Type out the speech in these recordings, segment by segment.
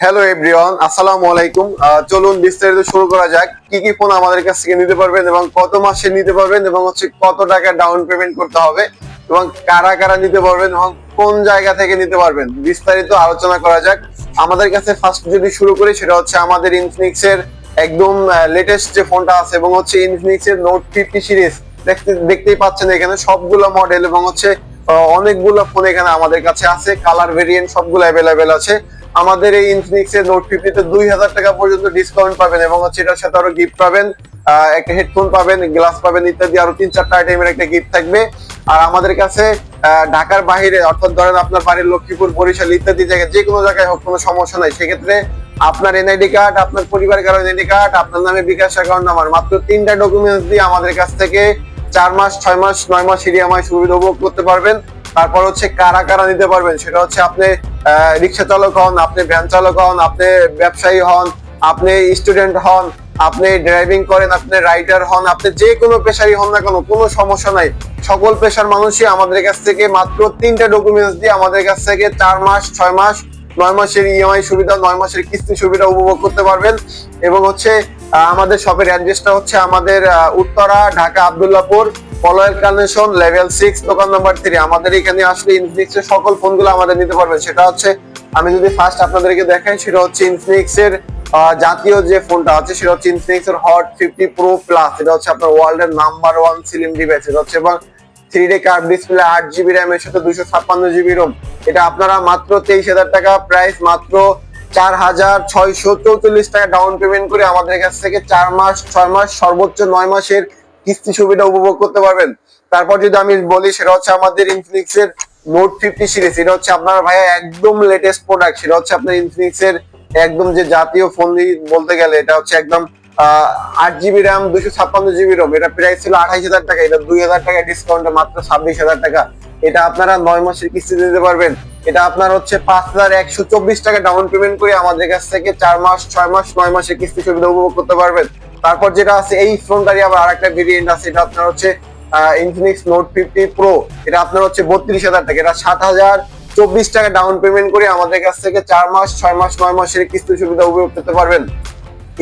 Hello everyone আসসালামু আলাইকুম চলুন বিস্তারিত শুরু করা যাক। কি কি ফোন আমাদের কাছ থেকে নিতে পারবেন এবং কত মাসে নিতে পারবেন এবং হচ্ছে কত টাকা ডাউন পেমেন্ট করতে হবে এবং কারা কারা নিতে পারবেন এবং কোন জায়গা থেকে নিতে পারবেন বিস্তারিত আলোচনা করা যাক। আমাদের কাছে ফার্স্ট যদি শুরু করি, সেটা হচ্ছে আমাদের ইনফিনিক্স এর একদম লেটেস্ট যে ফোনটা আছে এবং হচ্ছে ইনফিনিক্স এর নোট ফিফটি সিরিজ দেখতে, দেখতেই পাচ্ছেন এখানে সবগুলো মডেল এবং হচ্ছে অনেকগুলো ফোন এখানে আমাদের কাছে আছে। কালার ভেরিয়েন্ট সবগুলো অ্যাভেলেবেল আছে। আমাদের এই ইনফিনিক্স এর নোট ফিফটিতে দুই হাজার টাকা পর্যন্ত ডিসকাউন্ট পাবেন এবং হচ্ছে এটার সাথে আরও গিফট পাবেন একটা হেডফোন পাবেন গ্লাস পাবেন ইত্যাদি, আরও তিন চারটা আইটেমের একটা গিফট থাকবে। আর আমাদের কাছে ঢাকার বাইরে, অর্থাৎ ধরেন আপনার বাড়ির লক্ষ্মীপুর, বরিশাল ইত্যাদি জায়গায়, যে কোনো জায়গায় হোক, কোনো সমস্যা নাই। সেক্ষেত্রে আপনার এনআইডি কার্ড আপনার পরিবার কারও এনআইডি কার্ড আপনার নামে বিকাশ অ্যাকাউন্ট নাম্বার মাত্র তিনটা ডকুমেন্টস দিয়ে আমাদের কাছ থেকে চার মাস, ছয় মাস, নয় মাস ইএমআই সুবিধা উপভোগ করতে পারবেন। তারপর হচ্ছে কারা কারা নিতে পারবেন, সেটা হচ্ছে আপনি রিক্সা চালক হন, আপনি ভ্যান চালক হন, আপনি ব্যবসায়ী হন, আপনি স্টুডেন্ট হন, আপনি ড্রাইভিং করেন, আপনি রাইডার হন, আপনি যে কোনো পেশারই হন না কেন, কোনো সমস্যা নাই। সকল পেশার মানুষই আমাদের কাছ থেকে মাত্র তিনটা ডকুমেন্টস দিয়ে আমাদের কাছ থেকে চার মাস, ছয় মাস, নয় মাসের ইএমআই সুবিধা, নয় মাসের কিস্তি সুবিধা উপভোগ করতে পারবেন। এবং হচ্ছে আমাদের শপের অ্যাড্রেসটা হচ্ছে আমাদের উত্তরা, ঢাকা, আবদুল্লাপুর পলয়ের কানেকশন লেভেল সিক্স দোকান নাম্বার থ্রি আমাদের এখানে আসলে সকল আমাদের নিতে পারবেন। সেটা হচ্ছে, আমি যদি ফার্স্ট আপনাদেরকে দেখাই, সেটা হচ্ছে জাতীয় যে ফোনটা আছে, সেটা হচ্ছে হট ফিফটি প্রো প্লাস হচ্ছে আপনার নাম্বার ওয়ান সিলিম ডিভাইস হচ্ছে এবং থ্রি ডি ডিসপ্লে আট জিবি র্যাম এর সাথে দুইশো ছাপ্পান্ন জিবি রোম এটা আপনারা মাত্র তেইশ হাজার টাকা প্রাইস মাত্র চার হাজার ছয়শো চৌচল্লিশ টাকা ডাউন পেমেন্ট করে আমাদের কাছ থেকে চার মাস, ছয় মাস, সর্বোচ্চ নয় মাসের কিস্তি সুবিধা উপভোগ করতে পারবেন। তারপর যদি আমি বলি, সেটা হচ্ছে আমাদের ইনফিনিক্স এর নোট ফিফটি সিরিজ এটা হচ্ছে আপনার ভাইয়া একদম লেটেস্ট প্রোডাক্ট সেটা হচ্ছে আপনার ইনফিনিক্স এর একদম যে জাতীয় ফোন বলতে গেলে, এটা হচ্ছে একদম আট জিবি র্যাম দুশো ছাপ্পান্ন জিবি রোম এটা প্রাইস ছিল আঠাইশ হাজার টাকা। এটা দুই হাজার টাকা ডিসকাউন্টে মাত্র ছাব্বিশ হাজার টাকা। এটা আপনারা নয় মাসের কিস্তি দিতে পারবেন। এটা আপনার হচ্ছে পাঁচ হাজার একশো চব্বিশ টাকা ডাউন পেমেন্ট করে আমাদের কাছ থেকে চার মাস, ছয় মাস, নয় মাসের কিস্তি সুবিধা উপভোগ করতে পারবেন। তারপর যেটা আছে, এই ফোনটারই আবার আরেকটা ভেরিয়েন্ট আছে, এটা আপনার হচ্ছে ইনফিনিক্স নোট ফিফটি প্রো এটা আপনার হচ্ছে বত্রিশ হাজার টাকা, এটা সাত হাজার চব্বিশ টাকা ডাউন পেমেন্ট করে আমাদের কাছ থেকে চার মাস, ছয় মাস, নয় মাসের কিস্তি সুবিধা উপভোগ করতে পারবেন।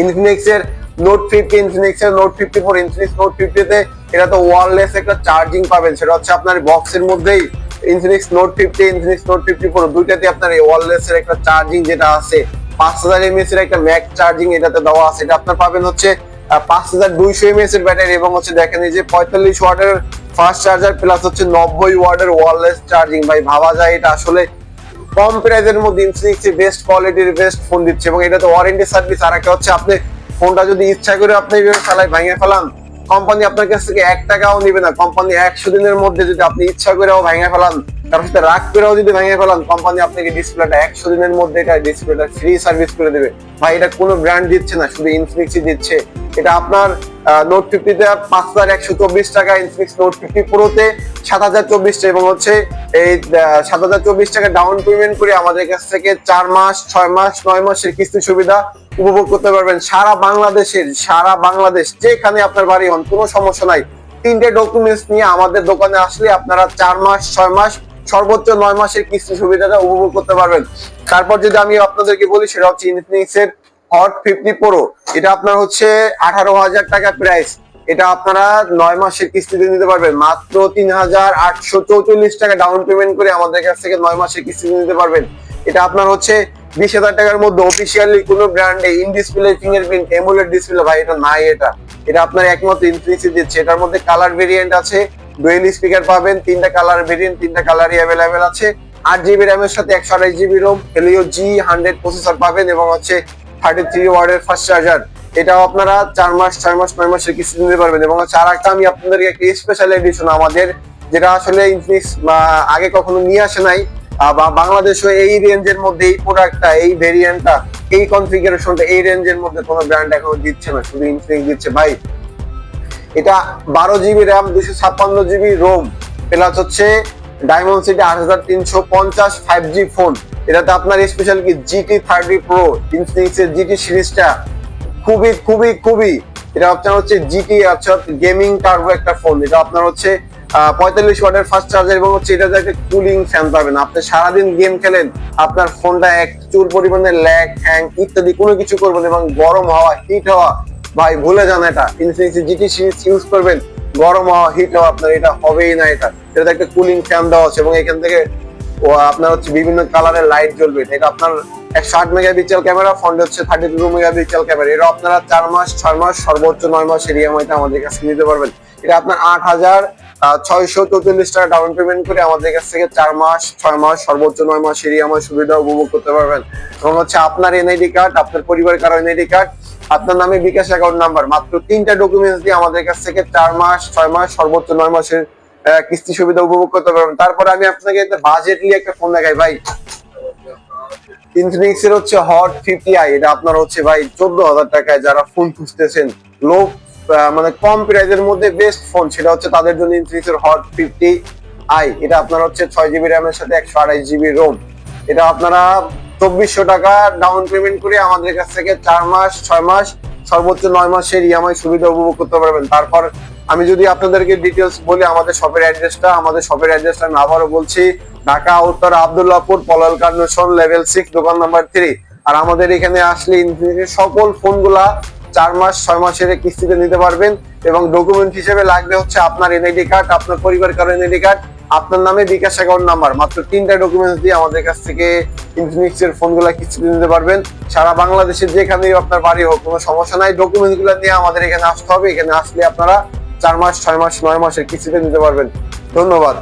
ইনফিনিক্স এর নোট ফিফটি ইনফিনিক্স এর note fifty four Infinix note ফিফটিতে এটা তো ওয়ারলেস একটা চার্জিং পাবেন, সেটা হচ্ছে আপনার বক্সের মধ্যেই। Infinix note fifty Infinix note fifty four দুইটাতে আপনার এই ওয়ারলেস এর একটা চার্জিং যেটা আছে, পাঁচ হাজার এমএস এর একটা ম্যাক চার্জিং এটাতে দেওয়া আছে। এটা আপনার পাবেন হচ্ছে পাঁচ হাজার দুইশো এমএস এর ব্যাটারি এবং হচ্ছে দেখেন এই যে পঁয়তাল্লিশ ওয়াটের ফাস্ট চার্জার প্লাস হচ্ছে নব্বই ওয়াটের ওয়ারলেস চার্জিং ভাই, ভাবা যায় এটা আসলে কম প্রাইজের মধ্যে ইনফিনিক্স বেস্ট কোয়ালিটির বেস্ট ফোন দিচ্ছে এবং এটা তো ওয়ারেন্টি সার্ভিস আর একটা হচ্ছে, আপনি ফোনটা যদি ইচ্ছা করে আপনি এইভাবে চালাই ভেঙে ফেলান কোম্পানি আপনার কাছ থেকে এক টাকাও নিবে না। কোম্পানি একশো দিনের মধ্যে যদি আপনি ইচ্ছা করেও ভেঙে ফেলান, তার সাথে রাগ করেও যদি ভেঙে ফেলান কোম্পানি আপনাকে ডিসপ্লেটা একশো দিনের মধ্যে ডিসপ্লেটা ফ্রি সার্ভিস করে দেবে। ভাই, এটা কোনো ব্র্যান্ড দিচ্ছে না, শুধু ইনফিনিক্সই দিচ্ছে। এটা আপনার নোট ফিফটিতে পাঁচ হাজার একশো চব্বিশ টাকা ইনফিনিক্স নোট ফিফটি প্রোতে সাত হাজার চব্বিশ এবং হচ্ছে এই সাত হাজার চব্বিশ টাকা ডাউন পেমেন্ট করে আমাদের কাছ থেকে চার মাস, ছয় মাস, নয় মাসের কিস্তি সুবিধা উপভোগ করতে পারবেন সারা বাংলাদেশের, সারা বাংলাদেশ। যেখানে আপনার বাড়ি হন, কোনো সমস্যা নাই। তিনটে ডকুমেন্টস নিয়ে আমাদের দোকানে আসলে আপনারা চার মাস, ছয় মাস, সর্বোচ্চ নয় মাসের কিস্তি সুবিধাটা উপভোগ করতে পারবেন। তারপর যদি আমি আপনাদেরকে বলি, সেটা হচ্ছে ইনফিনিক্স হট ফিফটি প্রো এটা আপনার হচ্ছে আঠারো হাজার টাকা প্রাইস এটা আপনারা নয় মাসের কিস্তিতে নিতে পারবেন। মাত্র তিন হাজার আটশো চৌচল্লিশ টাকা ডাউন পেমেন্ট করে আমাদের কাছ থেকে নয় মাসের কিস্তিতে নিতে পারবেন। এটা আপনার হচ্ছে বিশ হাজার টাকার মধ্যে অফিসিয়ালি কোনো ব্র্যান্ডে in display fingerprint emulate display ভাই, এটা নাই এটা। এটা আপনার একমাত্র ইনফিনিক্সি দিচ্ছে এটার মধ্যে কালার ভেরিয়েন্ট আছে ডুয়েল স্পিকার পাবেন, তিনটা কালার ভেরিয়েন্ট তিনটা কালারই অ্যাভেলেবেল আছে। আট জিবি র্যামের সাথে একশো আঠাশ GB ROM Helio G hundred processor পাবেন এবং হচ্ছে থার্টি থ্রি ওয়ার্ডের ফার্স্ট চার্জার এটাও আপনারা চার মাস, ছয় মাস, নয় মাসের কিস্তি নিতে পারবেন এবং আর একটা আমি আপনাদেরকে একটা স্পেশাল এডিশন আমাদের, যেটা আসলে ইনফিনিক্স আগে কখনো নিয়ে আসে নাই আহ, বা বাংলাদেশও এই রেঞ্জের মধ্যে এই প্রোডাক্টটা এই ভেরিয়েন্টটা এই কনফিগারেশনটা এই রেঞ্জের মধ্যে কোনো ব্র্যান্ড এখনও দিচ্ছে না শুধু ইনফিনিক্স দিচ্ছে। ভাই এটা বারো জিবি র্যাম দুশো ছাপ্পান্ন জিবি রোম প্লাস হচ্ছে ডায়মন্ড সিটি আট হাজার তিনশো পঞ্চাশ ফাইভ জি ফোন এটাতে আপনার স্পেশাল কি? জিটি থার্টি প্রো ইনফিনিক্স এর জিটি সিরিজটা খুবই খুবই খুবই। এটা আপনার হচ্ছে জিটি আচ্ছা গেমিং টার্বো একটা ফোন এটা আপনার হচ্ছে পঁয়তাল্লিশ ওয়াটের ফাস্ট চার্জার এবং হচ্ছে এটাতে একটা কুলিং ফ্যান পাবেন। আপনি সারাদিন গেম খেলেন, আপনার ফোনটা এক চুর পরিমাণে ল্যাগ হ্যাং ইত্যাদি কোনো কিছু করবেন এবং গরম হাওয়া হিট হওয়া, ভাই ভুলে যান এটা। ইনফিনিক্স জিটি সিরিজ ইউজ করবেন, গরম হাওয়া হিট হওয়া আপনার এটা হবেই না এটা। এটাতে একটা কুলিং ফ্যান দেওয়া আছে এবং এখান থেকে আপনার হচ্ছে বিভিন্ন কালারের লাইট জ্বলবে। এটা আপনার একশো আট মেগাপিক্সেল ক্যামেরা ফ্রন্ট হচ্ছে থার্টি টু মেগাপিক্সেল ক্যামেরা এটা আপনারা চার মাস, ছয় মাস, সর্বোচ্চ নয় মাস মাসের ইএমআইতে আমাদের কাছে নিতে পারবেন। এটা আপনার আট হাজার ছয়শো চৌচল্লিশ টাকা ডাউন পেমেন্ট করে আমাদের কাছ থেকে চার মাস, ছয় মাস, সর্বোচ্চ নয় মাসের আমার সুবিধা উপভোগ করতে পারবেন। এবং হচ্ছে আপনার এনআইডি কার্ড আপনার পরিবার কারও এনআইডি কার্ড আপনার নামে বিকাশ অ্যাকাউন্ট নাম্বার মাত্র তিনটা ডকুমেন্টস দিয়ে আমাদের কাছ থেকে চার মাস, ছয় মাস, সর্বোচ্চ নয় মাসের কিস্তি সুবিধা উপভোগ করতে পারবেন। তারপরে আমি আপনাকে একটা বাজেটলি একটা ফোন দেখাই, ভাই। ইনফিনিক্স এর হচ্ছে হট ফিফটি আই এটা আপনার হচ্ছে ভাই চোদ্দ হাজার টাকায় যারা ফোন খুঁজতেছেন লো মানে কম প্রাইজের মধ্যে বেস্ট ফোন সেটা হচ্ছে তাদের জন্য ইনফিনিক্স এর হট ফিফটি আই এটা আপনার হচ্ছে ছয় জিবি র্যামের সাথে একশো আড়াইশ জিবি রোম এটা আপনারা চব্বিশশো টাকা ডাউন পেমেন্ট করে আমাদের কাছ থেকে চার মাস, ছয় মাস, সর্বোচ্চ নয় মাসের ইএমআই সুবিধা উপভোগ করতে পারবেন। তারপর আমি যদি আপনাদেরকে ডিটেলস বলি, আমাদের শপের অ্যাড্রেসটা আমাদের শপের অ্যাড্রেসটা আমি আবারও বলছি, ঢাকা, উত্তর, আবদুল্লাহপুর, পলাল কার্নেশন লেভেল সিক্স দোকান নাম্বার থ্রি আর আমাদের এখানে আসলে ইনফিনিটির সকল ফোনগুলা চার মাস, ছয় মাসের কিস্তিতে নিতে পারবেন এবং ডকুমেন্ট হিসেবে লাগবে হচ্ছে আপনার এনআইডি কার্ড আপনার পরিবার কারও এনআইডি কার্ড আপনার নামে বিকাশ অ্যাকাউন্ট নাম্বার মাত্র তিনটা ডকুমেন্টস দিয়ে আমাদের কাছ থেকে ইনফিনিক্স এর ফোনগুলো কিস্তিতে নিতে পারবেন। সারা বাংলাদেশের যেখানেই আপনার বাড়ি হোক, কোনো সমস্যা নাই। ডকুমেন্টসগুলো নিয়ে আমাদের এখানে আসতে হবে। এখানে আসলে আপনারা চার মাস, ছয় মাস, নয় মাসের কিস্তিতে নিতে পারবেন। ধন্যবাদ।